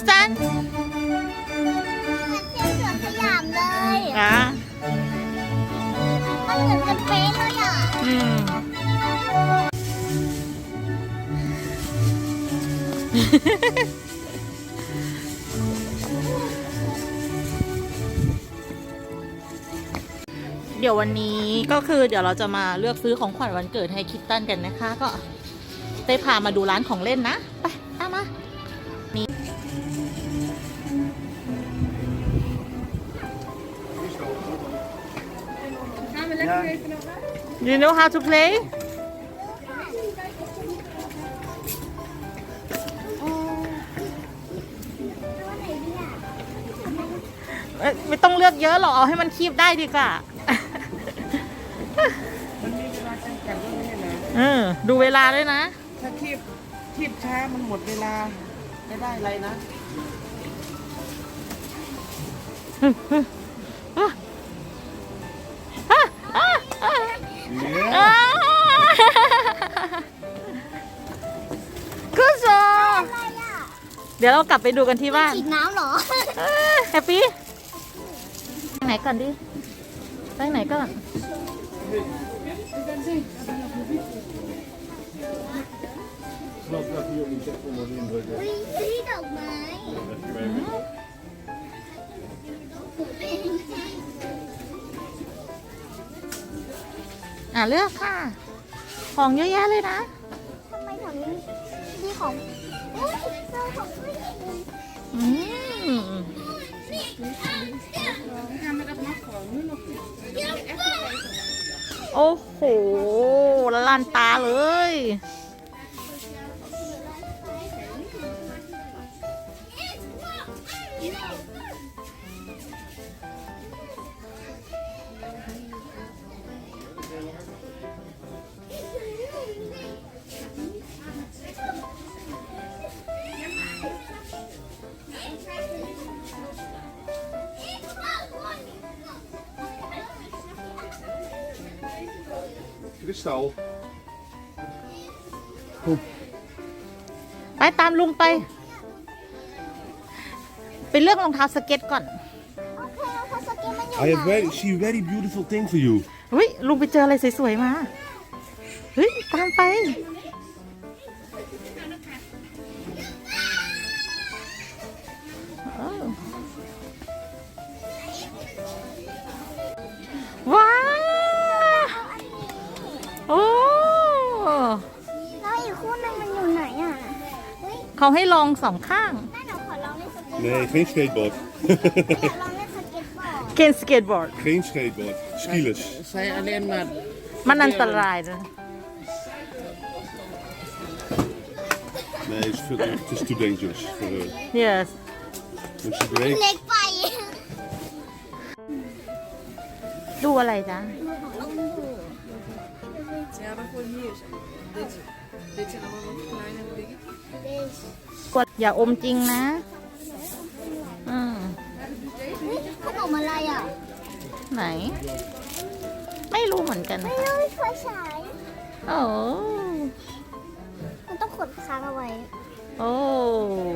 สตันเหมือนเสียงเสือสยามเลยอะมันเหมือนกันเป๊ะเลยอะอืมเดี๋ยววันนี้ก็คือเดี๋ยวเราจะมาเลือกซื้อของขวัญวันเกิดให้คิตตันกันนะคะ ก็ได้พามาดูร้านของเล่นนะ you know how to play? เอ้ยไม่ต้องเลือกเยอะหรอกเอาให้มันคีบได้ดีกว่ามันมีเวลาจำกัดด้วยไม่ใช่เหรอเออดูเวลาด้วยนะ ถ้าคีบคีบช้ามันหมดเวลาไม่ได้อะไรนะ เดี๋ยวเรากลับไปดูกันที่บ้านฉีดน้ำเหรอแฮปปี้ไปไหนก่อนดิไปไหนก่อนอุ้ยซื้อดอกไม้ อะเลือกค่ะ ของเยอะแยะเลยนะ โอ้โหละลานตาเลย Kristal. ไปตามลุงไป ไปเลือกรองเท้าสเก็ตก่อนโอเคแล้วเขาสเก็ตมันอยู่ I ไห have น very, see a very beautiful thing for you. เฮ้ยลุงไปเจออะไรสวยๆมาเฮ้ยตามไป เออ เฮ้ยเขาให้ลองสองข้าง แม่หนูขอลองเล่นสเก็ตบอร์ด Nee, geen skateboard. อยากลองเล่นสเก็ตบอร์ด เกนสเกตบอร์ด geen skateboard. Skielers. ใช้อะไรมามันอันตรายนะ Nee, het is, veel, het is too dangerous for her. yes When she breaks, เล็กไปดูอะไรจ๊ะ กดอย่าอมจริงนะอืมเฮ้ยขนมอะไรอะ ไหน ไม่รู้เหมือนกันนะไม่คะรู้ไฟฉายโอ้มันต้องกดค้างเอาไว้โอ้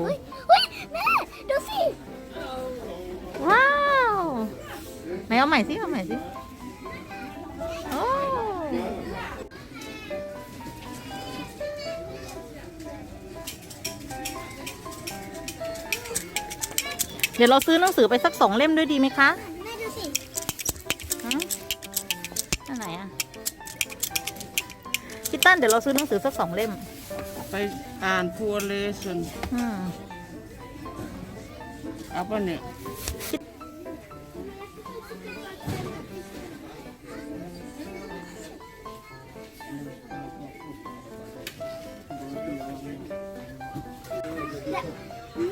เฮ้ยเฮ้ยแม่ดูสิว้าว ไหนเอาใหม่สิเอาใหม่สิ ดี๋ยวเราซื้อหนังสือไปสักสองเล่มด้วยดีไหมคะแม่ดูสิฮะอันไหนอะคิตตันเดี๋ยวเราซื้อหนังสือสักสองเล่ม ไปอ่านพัวเลสันอืมเอาปะเนี่ย โอ้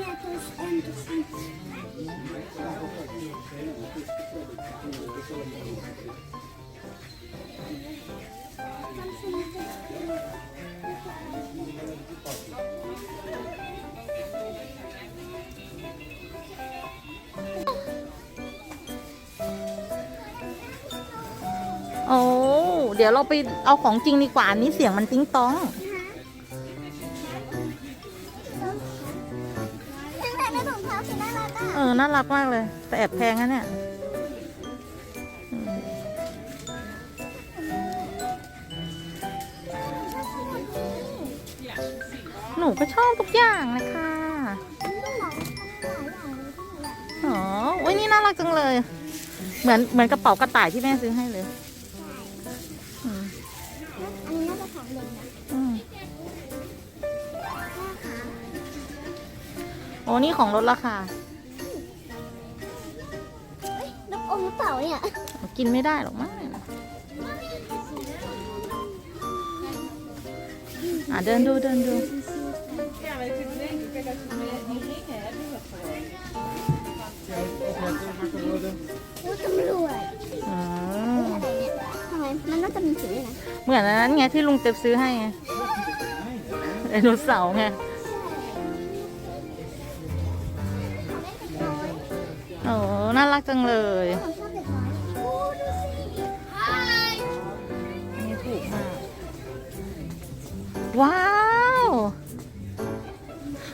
เดี๋ยวเราไปเอาของจริงดีกว่า อันนี้เสียงมันติ้งต้อง น่ารักมากเลย แต่แอบแพงนะเนี่ยอืมหนูก็ชอบทุกอย่างเลยค่ะอ๋อโอ้ยนี่น่ารักจังเลย เหมือนเหมือนกระเป๋ากระต่ายที่แม่ซื้อให้เลยอืมอันนี้น่าจะของเด็กนะอืมแม่คะโอ้นี่ของลดราคา เปล่าเนี่ยกินไม่ได้หรอกมั้งอะเดินดูเดินดูลูกตำรวจอืมอะไรเนี่ยทำไมมันน่าจะมีสีด้วยนะเหมือนอันนั้นไงที่ลุงเต็บซื้อให้ไงไดโนเสาร์ไงโอ้น่ารักจังเลยผมชอบเด็กน้อย ว้าว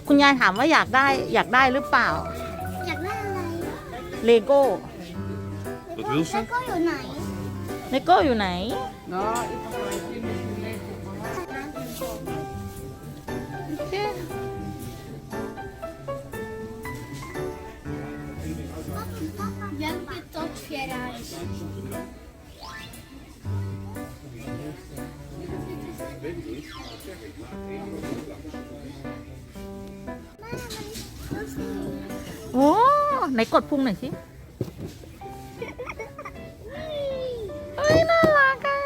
คุณยายถามว่าอยากได้อยากได้หรือเปล่า อยากได้อะไรเลโก้ Wat wil ze? แล้วก็อยู่ไหน เลโก้อยู่ไหนเน โอ้ไหนกดพุงหน่อยสิเอ้ยน่ารักอะ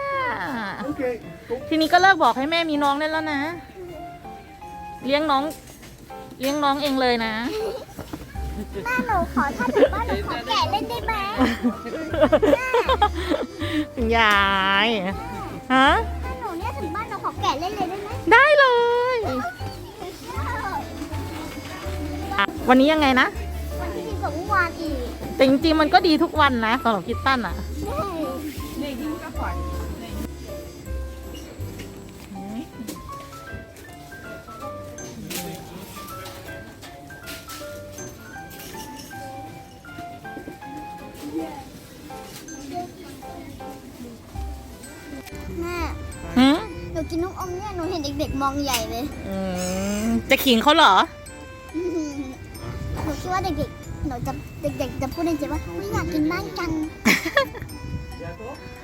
Oké, kom. ทีนี้ก็เลิกบอกให้แม่มีน้องได้แล้วนะ เลี้ยงน้อง เลี้ยงน้องเองเลยนะแม่หนูขอถ้าถึงบ้านหนูขอแกะเล่นได้ไหมคุณยายฮะถ้าหนูเนี่ยถึงบ้านหนูขอแกะเล่นเลยได้ไหมได้เลยอะวันนี้ยังไงนะ วันที่ดีกว่าเมื่อวานอีกแต่จริงๆมันก็ดีทุกวันนะสำหรับคิตตันอะใช่ๆนี่ยิ้มก็ปล่อยแม่หืมหนูกินน้องอมเนี่ยหนูเห็นเด็กๆมองใหญ่เลย อืมจะขิงเขาเหรอหนู คิดว่าเด็กๆหนูจะเด็กๆจะพูดในใจว่าไม่อยากกินบ้านกัน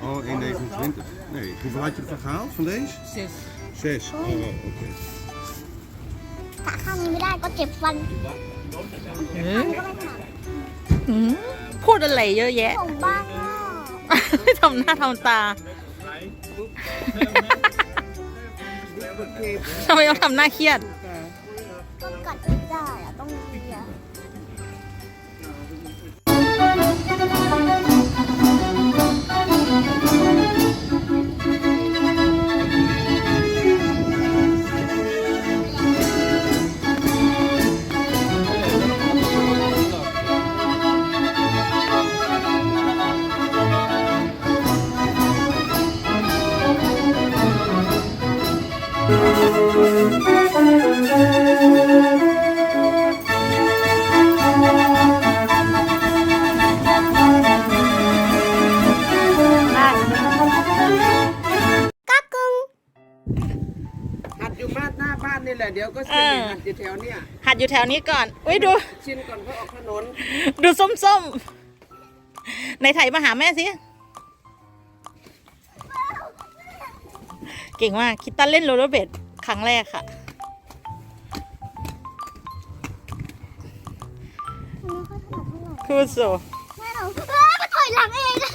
Oh, 1,29. Nee, hoeveel had je ervan gehaald van deze? เสร็จ Zes. Oh, wel, oké. ถ้าข้างนี้ไม่ได้ก็เจ็บฟันหืมก็ไม่ถนัดหืมพูดอะไรเยอะแยะ ผมบ้างอะทำหน้าทำตา ทำไมต้องทำหน้าเครียดต้องกัดไม่ได้อะต้องเลีย Thank you. ยวก็เอชินอหัดอยู่แถวเนี้ยหัดอยู่แถวนี้ก่อน อุ้ยดู ชินก่อนก็ออกถนน ดูส้มๆ ในไถมาหาแม่สิ เก่งมาก คิดตันเล่นโรลเลอร์เบดครั้งแรกค่ะไม่ค่อยถนัดเท่าไหร่คูโซแม่หนูเอ้ยมันถอยหลังเองอะ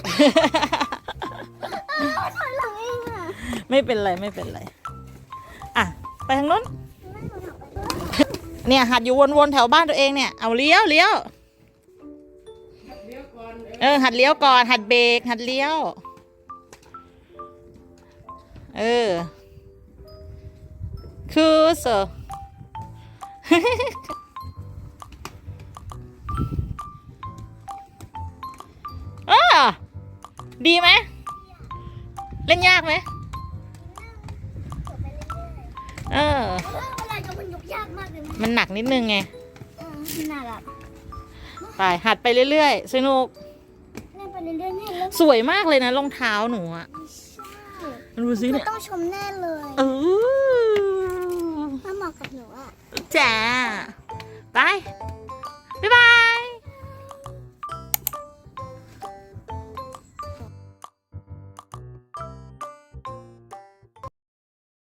เออมันถอยหลังเองอะไม่เป็นไรไม่เป็นไร อะ ไปทางนู้นแม่หนูถอยไปด้วย เนี่ยหัดอยู่วนๆแถวบ้านตัวเองเนี่ย เอาเลี้ยวเลี้ยวเออหัดเลี้ยวก่อน หัดเบรกหัดเลี้ยว เออ คือเสออ่าดีไหม เล่นยากไหม ยกมันยกยากมากเลยนะมันหนักนิดนึงไง เออน่ารักเมื่อไป หัดไปเรื่อยๆ สนุก เล่นไปเรื่อยๆแน่เลยสวยมากเลยนะรองเท้าหนูอะใช่ดูสิมันเนี่ย ต้องชมแน่เลยเออมันเหมาะกับหนูอะ จ้า ไป